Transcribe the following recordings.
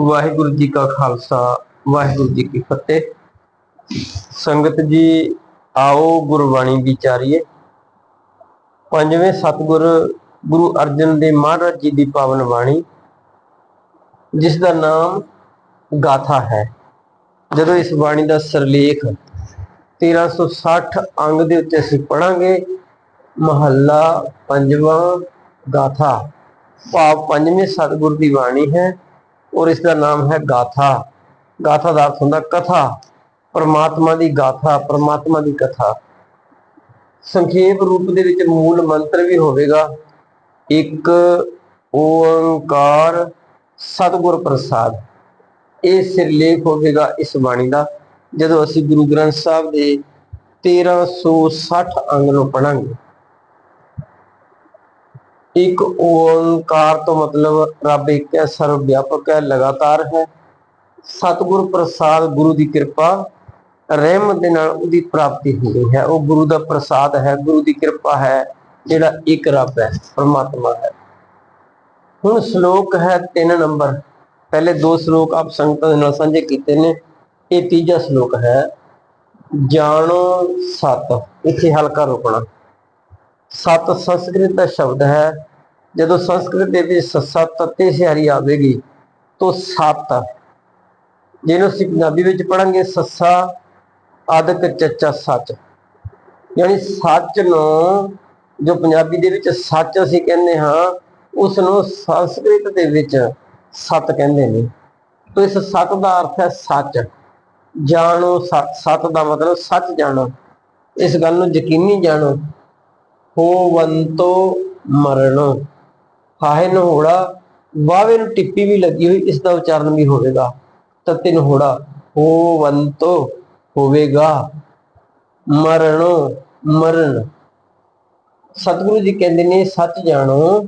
ਵਾਹਿਗੁਰੂ ਜੀ ਕਾ ਖਾਲਸਾ, ਵਾਹਿਗੁਰੂ ਜੀ ਕੀ ਫਤਿਹ। ਸੰਗਤ ਜੀ, ਆਓ ਗੁਰਬਾਣੀ ਵਿਚਾਰੀਏ। ਪੰਜਵੇਂ ਸਤਿਗੁਰ ਗੁਰੂ ਅਰਜਨ ਦੇਵ ਮਹਾਰਾਜ ਜੀ ਦੀ ਪਾਵਨ ਬਾਣੀ, ਜਿਸ ਦਾ ਨਾਮ ਗਾਥਾ ਹੈ। ਜਦੋਂ ਇਸ ਬਾਣੀ ਦਾ ਸਰਲੇਖ 1360 ਅੰਗ ਦੇ ਉੱਤੇ ਅਸੀਂ ਪੜਾਂਗੇ ਮਹੱਲਾ ਪੰਜਵਾਂ ਗਾਥਾ। ਭਾਵ ਪੰਜਵੇਂ ਸਤਿਗੁਰ ਦੀ ਬਾਣੀ ਹੈ ਔਰ ਇਸ ਦਾ ਨਾਮ ਹੈ ਗਾਥਾ। ਗਾਥਾ ਦਾ ਅਰਥ ਹੁੰਦਾ ਕਥਾ। ਪਰਮਾਤਮਾ ਦੀ ਗਾਥਾ, ਪਰਮਾਤਮਾ ਦੀ ਕਥਾ। ਸੰਖੇਪ ਰੂਪ ਦੇ ਵਿੱਚ ਮੂਲ ਮੰਤਰ ਵੀ ਹੋਵੇਗਾ। ਇੱਕ ਓੰਕਾਰ ਸਤਿਗੁਰ ਪ੍ਰਸਾਦ। ਇਹ ਸਿਰਲੇਖ ਹੋਵੇਗਾ ਇਸ ਬਾਣੀ ਦਾ, ਜਦੋਂ ਅਸੀਂ ਗੁਰੂ ਗ੍ਰੰਥ ਸਾਹਿਬ ਦੇ 1360 ਅੰਗ ਨੂੰ ਪੜਾਂਗੇ ਇੱਕ ਓੰਕਾਰ ਤੋਂ ਮਤਲਬ ਰੱਬ ਇੱਕ ਹੈ ਸਰਵ ਵਿਆਪਕ ਹੈ, ਲਗਾਤਾਰ ਹੈ। ਸਤਿਗੁਰ ਪ੍ਰਸਾਦ ਗੁਰੂ ਦੀ ਕਿਰਪਾ ਰਹਿਮਤ ਦੇ ਨਾਲ ਉਹਦੀ ਪ੍ਰਾਪਤੀ ਹੁੰਦੀ ਹੈ। ਉਹ ਗੁਰੂ ਦਾ ਪ੍ਰਸਾਦ ਹੈ, ਗੁਰੂ ਦੀ ਕਿਰਪਾ ਹੈ, ਜਿਹੜਾ ਇੱਕ ਰੱਬ ਹੈ, ਪਰਮਾਤਮਾ ਹੈ। ਹੁਣ ਸ਼ਲੋਕ ਹੈ 3 ਨੰਬਰ। ਪਹਿਲੇ ਦੋ ਸ਼ਲੋਕ ਆਪ ਸੰਗਤਾਂ ਦੇ ਨਾਲ ਸਾਂਝੇ ਕੀਤੇ ਨੇ। ਇਹ ਤੀਜਾ ਸ਼ਲੋਕ ਹੈ, ਜਾਣੋ ਸਤ। ਇੱਥੇ ਹਲਕਾ ਰੁਕਣਾ। ਸਤ ਸੰਸਕ੍ਰਿਤ ਦਾ ਸ਼ਬਦ ਹੈ। ਜਦੋਂ ਸੰਸਕ੍ਰਿਤ ਦੇ ਵਿੱਚ ਸੱਸਾ ਤੱਤੇ ਸਿਆਰੀ ਆਵੇਗੀ, ਤਾਂ ਸੱਤ। ਜਿਹਨੂੰ ਅਸੀਂ ਪੰਜਾਬੀ ਵਿੱਚ ਪੜਾਂਗੇ ਸੱਸਾ ਆਦਿਕ ਚੱਚਾ, ਸੱਚ। ਯਾਨੀ ਸੱਚ ਨੂੰ, ਜੋ ਪੰਜਾਬੀ ਦੇ ਵਿੱਚ ਸੱਚ ਅਸੀਂ ਕਹਿੰਦੇ ਹਾਂ ਉਸ ਨੂੰ ਸੰਸਕ੍ਰਿਤ ਦੇ ਵਿੱਚ ਸਤ ਕਹਿੰਦੇ ਨੇ। ਤਾਂ ਇਸ ਸਤ ਦਾ ਅਰਥ ਹੈ ਸੱਚ। ਜਾਣੋ ਸਤ ਸਤ ਦਾ ਮਤਲਬ ਸੱਚ ਜਾਣੋ। ਇਸ ਗੱਲ ਨੂੰ ਯਕੀਨੀ ਜਾਣੋ ਹੋਵੰਤੋ ਮਰਣੋ। ਹਾਏ ਨਹੋੜਾ ਵਾਵੇ ਨੂੰ ਟਿੱਪੀ ਵੀ ਲੱਗੀ ਹੋਈ, ਇਸ ਦਾ ਉਚਾਰਨ ਵੀ ਹੋਵੇਗਾ। ਤਤੇ ਨਹੋੜਾ, ਹੋਵੰਤੋ ਹੋਵੇਗਾ। ਮਰਣੋ, ਮਰਨ। ਸਤਿਗੁਰੂ ਜੀ ਕਹਿੰਦੇ ਨੇ, ਸੱਚ ਜਾਣੋ,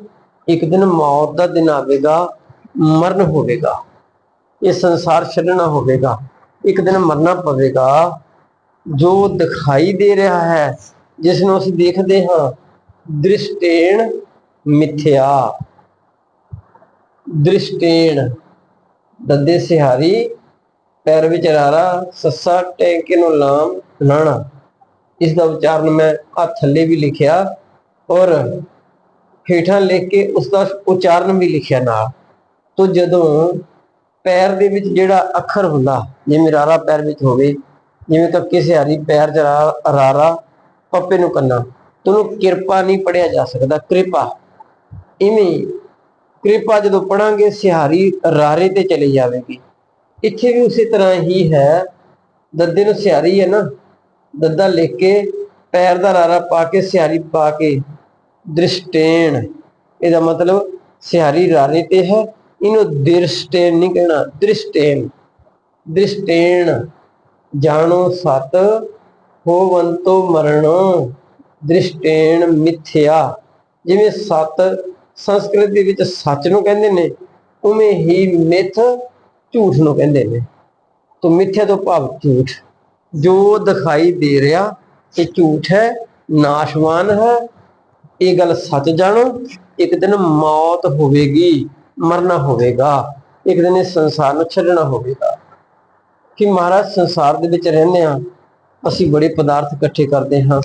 ਇੱਕ ਦਿਨ ਮੌਤ ਦਾ ਦਿਨ ਆਵੇਗਾ, ਮਰਨ ਹੋਵੇਗਾ। ਇਹ ਸੰਸਾਰ ਛੱਡਣਾ ਹੋਵੇਗਾ। ਇੱਕ ਦਿਨ ਮਰਨਾ ਪਵੇਗਾ। ਜੋ ਦਿਖਾਈ ਦੇ ਰਿਹਾ ਹੈ ਜਿਸ ਨੂੰ ਅਸੀਂ ਦੇਖਦੇ ਹਾਂ, ਦ੍ਰਿਸ਼ਟੇਣ ਮਿਥਿਆ। ਦ੍ਰਿਸ਼ਟੇਣ, ਦੱਦੇ ਸਿਹਾਰੀ, ਪੈਰ ਵਿੱਚ ਰਾਰਾ ਸੱਸਾ ਟੈਂਕੇ ਨੂੰ ਲਾਮ ਲਾਣਾ। ਇਸ ਦਾ ਉਚਾਰਨ ਮੈਂ ਆ ਥੱਲੇ ਵੀ ਲਿਖਿਆ ਔਰ ਹੇਠਾਂ ਲਿਖ ਕੇ ਉਸ ਦਾ ਉਚਾਰਨ ਵੀ ਲਿਖਿਆ ਨਾਲ। ਤੋਂ ਜਦੋਂ ਪੈਰ ਦੇ ਵਿੱਚ ਜਿਹੜਾ ਅੱਖਰ ਹੁੰਦਾ, ਜਿਵੇਂ ਰਾਰਾ ਪੈਰ ਵਿੱਚ ਹੋਵੇ, ਜਿਵੇਂ ਤੱਕ ਕਿਸੇ ਹਰੀ ਪੈਰ ਚ ਰਾ- ਰਾਰਾ ਪੱਪੇ ਨੂੰ ਕੰਨਾ। ਤੁਹਾਨੂੰ ਕਿਰਪਾ ਨਹੀਂ ਪੜਿਆ ਜਾ ਸਕਦਾ, ਕਿਰਪਾ। ਇਵੇਂ ਕਿਰਪਾ ਜਦੋਂ ਪੜਾਂਗੇ ਸਿਹਾਰੀ ਰਾਰੇ ਤੇ ਚਲੀ ਜਾਵੇਗੀ। ਇੱਥੇ ਵੀ ਉਸੇ ਤਰ੍ਹਾਂ ਹੀ ਹੈ। ਦੱਦੇ ਨੂੰ ਸਿਹਾਰੀ ਹੈ ਨਾ। ਦੱਦਾ ਲਿਖ ਕੇ, ਪੈਰ ਦਾ ਰਾਰਾ ਪਾ ਕੇ, ਸਿਹਾਰੀ ਪਾ ਕੇ, ਦ੍ਰਿਸ਼ਟੇਣ। ਇਹਦਾ ਮਤਲਬ ਸਿਹਾਰੀ ਰਾਰੇ ਤੇ ਹੈ। ਇਹਨੂੰ ਦ੍ਰਿਸ਼ਟੇਣ ਨਹੀਂ ਕਹਿਣਾ, ਦ੍ਰਿਸ਼ਟੇਣ। ਦ੍ਰਿਸ਼ਟੇਣ। ਜਾਣੋ ਸਤ ਹੋਵੰਤੋ ਮਰਣੋ ਦ੍ਰਿਸ਼ਟੇਣ ਮਿਥਿਆ। ਜਿਵੇਂ ਸਤ ਸੰਸਕ੍ਰਿਤ ਦੇ ਵਿੱਚ ਸੱਚ ਨੂੰ ਕਹਿੰਦੇ ਨੇ, ਉਵੇਂ ਹੀ ਮਿਥ ਝੂਠ ਨੂੰ ਕਹਿੰਦੇ ਨੇ। ਤੋ ਮਿਥਿਆ ਤੋਂ ਭਾਵ ਝੂਠ। ਜੋ ਦਿਖਾਈ ਦੇ ਰਿਹਾ ਇਹ ਝੂਠ ਹੈ, ਨਾਸ਼ਵਾਨ ਹੈ, ਇਹ ਗੱਲ ਸੱਚ ਜਾਣੋ, ਇੱਕ ਦਿਨ ਮੌਤ ਹੋਵੇਗੀ, ਮਰਨਾ ਹੋਵੇਗਾ। ਇੱਕ ਦਿਨ ਇਸ ਸੰਸਾਰ ਨੂੰ ਛੱਡਣਾ ਹੋਵੇਗਾ। ਕਿ ਮਹਾਰਾਜ ਸੰਸਾਰ ਦੇ ਵਿੱਚ ਰਹਿੰਦੇ ਆ ਅਸੀਂ ਬੜੇ ਪਦਾਰਥ ਇਕੱਠੇ ਕਰਦੇ ਹਾਂ।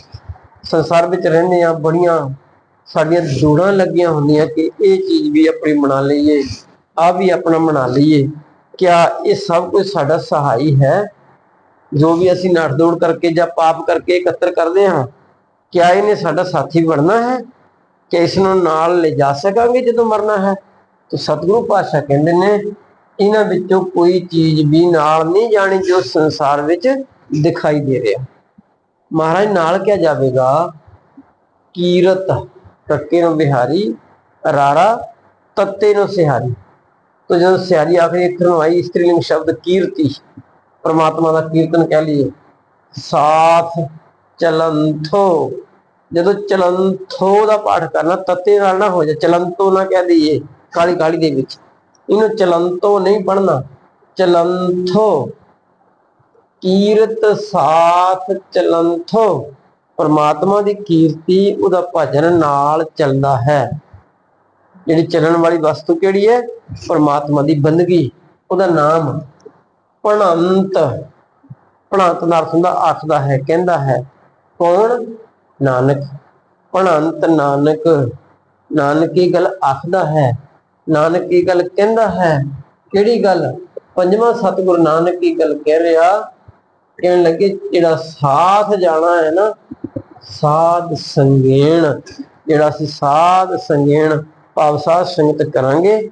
ਸੰਸਾਰ ਵਿੱਚ ਰਹਿੰਦੇ ਆ ਬੜੀਆਂ ਸਾਡੀਆਂ ਜੋੜਾਂ ਲੱਗੀਆਂ ਹੁੰਦੀਆਂ ਕਿ ਇਹ ਚੀਜ਼ ਵੀ ਆਪਣੀ ਬਣਾ ਲਈਏ ਆ ਵੀ ਆਪਣਾ ਬਣਾ ਲਈਏ। ਕਿਆ ਇਹ ਸਭ ਕੁਝ ਸਾਡਾ ਸਹਾਈ ਹੈ? ਜੋ ਵੀ ਅਸੀਂ ਨੱਠ ਦੌੜ ਕਰਕੇ ਜਾਂ ਪਾਪ ਕਰਕੇ ਇਕੱਤਰ ਕਰਦੇ ਹਾਂ, ਕਿਆ ਇਹਨੇ ਸਾਡਾ ਸਾਥੀ ਬਣਨਾ ਹੈ? ਕਿ ਇਸ ਨੂੰ ਨਾਲ ਲੈ ਜਾ ਸਕਾਂਗੇ ਜਦੋਂ ਮਰਨਾ ਹੈ? ਤਾਂ ਸਤਿਗੁਰੂ ਪਾਤਸ਼ਾਹ ਕਹਿੰਦੇ ਨੇ, ਇਹਨਾਂ ਵਿੱਚੋਂ ਕੋਈ ਚੀਜ਼ ਵੀ ਨਾਲ ਨਹੀਂ ਜਾਣੀ ਜੋ ਸੰਸਾਰ ਵਿੱਚ ਦਿਖਾਈ ਦੇ ਰਿਹਾ। ਮਹਾਰਾਜ, ਨਾਲ ਕਿਹਾ ਜਾਵੇਗਾ, ਕੀਰਤ ਟੱਕੇ ਨੂੰ ਬਿਹਾਰੀ, ਰਾਰਾ ਤੱਤੇ ਨੂੰ ਸਿਹਾਰੀ। ਤੋ ਜਦੋਂ ਸਿਹਾਰੀ ਆਖਰੀ ਅੱਖਰ ਨੂੰ ਆਈ ਇਸਤਰੀਲਿੰਗ ਸ਼ਬਦ ਕੀਰਤੀ, ਪ੍ਰਮਾਤਮਾ ਦਾ ਕੀਰਤਨ ਕਹਿ ਲਈਏ, ਸਾਥ ਚਲੰਥੋ। ਜਦੋਂ ਚਲੰਥੋ ਦਾ ਪਾਠ ਕਰਨਾ, ਤੱਤੇ ਨਾਲ ਨਾ ਹੋ ਜਾ ਚਲੰਤੋ ਨਾ ਕਹਿ ਦਈਏ ਕਾਲੀ ਕਾਲੀ ਦੇ ਵਿੱਚ। ਇਹਨੂੰ ਚਲੰਤੋ ਨਹੀਂ ਪੜਨਾ ਚਲੰਥੋ। ਕੀਰਤ ਸਾਥ ਚਲੰਥੋ ਪਰਮਾਤਮਾ ਦੀ ਕੀਰਤੀ, ਉਹਦਾ ਭਜਨ ਨਾਲ ਚੱਲਦਾ ਹੈ। ਜਿਹੜੀ ਚੱਲਣ ਵਾਲੀ ਵਸਤੂ ਕਿਹੜੀ ਹੈ? ਪਰਮਾਤਮਾ ਦੀ ਬੰਦਗੀ, ਉਹਦਾ ਨਾਮ ਪਣੰਤ। ਪਣੰਤ ਦਾ ਅਰਥ ਹੁੰਦਾ ਆਖਦਾ ਹੈ, ਕਹਿੰਦਾ ਹੈ, ਕੌਣ? ਨਾਨਕ। ਪਣੰਤ ਨਾਨਕ ਨਾਨਕ ਇਹ ਗੱਲ ਆਖਦਾ ਹੈ, ਨਾਨਕ ਇਹ ਗੱਲ ਕਹਿੰਦਾ ਹੈ। ਕਿਹੜੀ ਗੱਲ? ਪੰਜਵਾਂ ਸਤਿਗੁਰੂ ਨਾਨਕ ਇਹ ਗੱਲ ਕਹਿ ਰਿਹਾ ਕਹਿਣ ਲੱਗੇ, ਜਿਹੜਾ ਸਾਥ ਜਾਣਾ ਹੈ ਨਾ, ਸਾਧ ਸੰਗੇਣ, ਜਿਹੜਾ ਅਸੀਂ ਸਾਧ ਸੰਗੇਣ ਭਾਵ ਸਾਧ ਸੰਗਤ ਕਰਾਂਗੇ,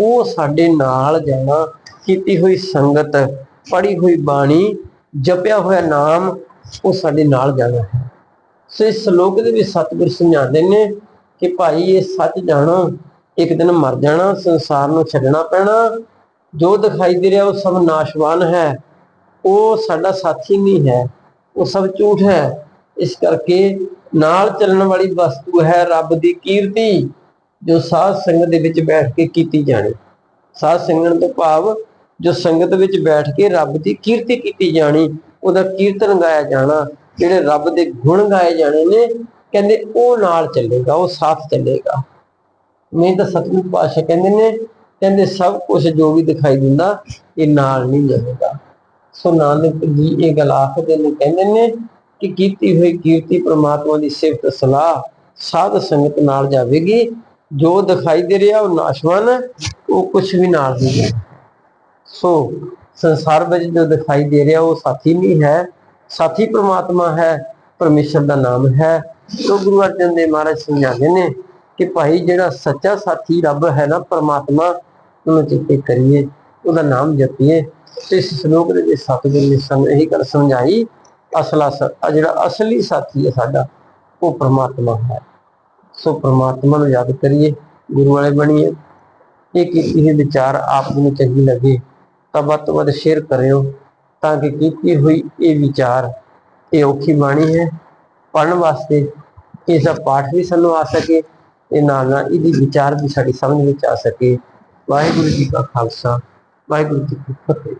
ਉਹ ਸਾਡੇ ਨਾਲ ਜਾਣਾ, ਕੀਤੀ ਹੋਈ ਸੰਗਤ ਪੜੀ ਹੋਈ ਬਾਣੀ, ਜਪਿਆ ਹੋਇਆ ਨਾਮ, ਉਹ ਸਾਡੇ ਨਾਲ ਜਾਣਾ ਹੈ। ਸੋ ਇਸ ਸ਼ਲੋਕ ਦੇ ਵਿੱਚ ਸਤਿਗੁਰ ਸਮਝਾਉਂਦੇ ਨੇ ਕਿ ਭਾਈ, ਇਹ ਸੱਚ ਜਾਣੋ, ਇੱਕ ਦਿਨ ਮਰ ਜਾਣਾ, ਸੰਸਾਰ ਨੂੰ ਛੱਡਣਾ ਪੈਣਾ, ਜੋ ਦਿਖਾਈ ਦੇ ਰਿਹਾ ਉਹ ਸਭ ਨਾਸ਼ਵਾਨ ਹੈ। ਉਹ ਸਾਡਾ ਸਾਥੀ ਨਹੀਂ ਹੈ, ਉਹ ਸਭ ਝੂਠ ਹੈ। ਇਸ ਕਰਕੇ ਨਾਲ ਚੱਲਣ ਵਾਲੀ ਵਸਤੂ ਹੈ ਰੱਬ ਦੀ ਕੀਰਤੀ, ਜੋ ਸਾਧ ਸੰਗਤ ਦੇ ਵਿੱਚ ਬੈਠ ਕੇ ਕੀਤੀ ਜਾਣੀ। ਸਾਧ ਸੰਗਤ ਤੋਂ ਭਾਵ, ਜੋ ਸੰਗਤ ਵਿੱਚ ਬੈਠ ਕੇ ਰੱਬ ਦੀ ਕੀਰਤੀ ਕੀਤੀ ਜਾਣੀ, ਉਹਦਾ ਕੀਰਤਨ ਗਾਇਆ ਜਾਣਾ, ਜਿਹੜੇ ਰੱਬ ਦੇ ਗੁਣ ਗਾਏ ਜਾਣੇ ਨੇ, ਕਹਿੰਦੇ ਉਹ ਨਾਲ ਚੱਲੇਗਾ, ਉਹ ਸਾਥ ਚੱਲੇਗਾ। ਨਹੀਂ ਤਾਂ ਸਤਿਗੁਰੂ ਪਾਸ਼ਾ ਕਹਿੰਦੇ ਨੇ, ਕਹਿੰਦੇ ਸਭ ਕੁਝ ਜੋ ਵੀ ਦਿਖਾਈ ਦਿੰਦਾ, ਇਹ ਨਾਲ ਨਹੀਂ ਜਾਵੇਗਾ ਸੋ ਨਾਨਕ ਜੀ ਇਹ ਗੱਲ ਆਖਦੇ ਨੇ ਕਹਿੰਦੇ ਨੇ ਕਿ ਕੀਤੀ ਹੋਈ ਕੀਰਤੀ ਪ੍ਰਮਾਤਮਾ ਦੀ ਸਿਫਤ ਸਲਾਹ ਸਾਧ ਸੰਗਤ ਨਾਲ ਜਾਵੇਗੀ। ਜੋ ਦਿਖਾਈ ਦੇ ਰਿਹਾ ਉਹ ਨਾਸ਼ਵਾਨ, ਉਹ ਕੁਝ ਵੀ ਨਾਲ ਨਹੀਂ ਹੈ। ਸੋ ਸੰਸਾਰ ਵਿੱਚ ਜੋ ਦਿਖਾਈ ਦੇ ਰਿਹਾ ਉਹ ਸਾਥੀ ਨਹੀਂ ਹੈ। ਸਾਥੀ ਪ੍ਰਮਾਤਮਾ ਹੈ, ਪਰਮੇਸ਼ਰ ਦਾ ਨਾਮ ਹੈ। ਸੋ ਗੁਰੂ ਅਰਜਨ ਦੇਵ ਮਹਾਰਾਜ ਸਮਝਾਉਂਦੇ ਨੇ ਕਿ ਭਾਈ ਜਿਹੜਾ ਸੱਚਾ ਸਾਥੀ ਰੱਬ ਹੈ ਨਾ, ਪਰਮਾਤਮਾ, ਉਹਨੂੰ ਚਿੱਤੇ ਕਰੀਏ, ਉਹਦਾ ਨਾਮ ਜਪੀਏ। ਤੇ ਇਸ ਸ਼ਲੋਕ ਦੇ ਵਿੱਚ ਸਤਿਗੁਰੂ ਨੇ ਸਾਨੂੰ ਇਹੀ ਗੱਲ ਸਮਝਾਈ, ਅਸਲਾ ਆ ਜਿਹੜਾ ਅਸਲੀ ਸਾਥੀ ਹੈ ਸਾਡਾ, ਉਹ ਪ੍ਰਮਾਤਮਾ ਹੈ। ਸੋ ਪ੍ਰਮਾਤਮਾ ਨੂੰ ਯਾਦ ਕਰੀਏ, ਗੁਰੂ ਵਾਲੇ ਬਣੀਏ। ਇਹ ਕੀਤੀ ਹੋਈ ਵਿਚਾਰ ਆਪ ਨੂੰ ਚੰਗੀ ਲੱਗੇ, ਤਾਂ ਵੱਧ ਤੋਂ ਵੱਧ ਸ਼ੇਅਰ ਕਰਿਓ, ਤਾਂ ਕਿ ਕੀਤੀ ਹੋਈ ਇਹ ਵਿਚਾਰ, ਇਹ ਔਖੀ ਬਾਣੀ ਹੈ। ਪੜਨ ਵਾਸਤੇ ਇਸ ਦਾ ਪਾਠ ਵੀ ਸਾਨੂੰ ਆ ਸਕੇ ਤੇ ਨਾਲ ਨਾਲ ਇਹਦੀ ਵਿਚਾਰ ਵੀ ਸਾਡੀ ਸਮਝ ਵਿੱਚ ਆ ਸਕੇ। ਵਾਹਿਗੁਰੂ ਜੀ ਕਾ ਖਾਲਸਾ, ਵਾਹਿਗੁਰੂ ਜੀ ਕੀ ਫਤਿਹ।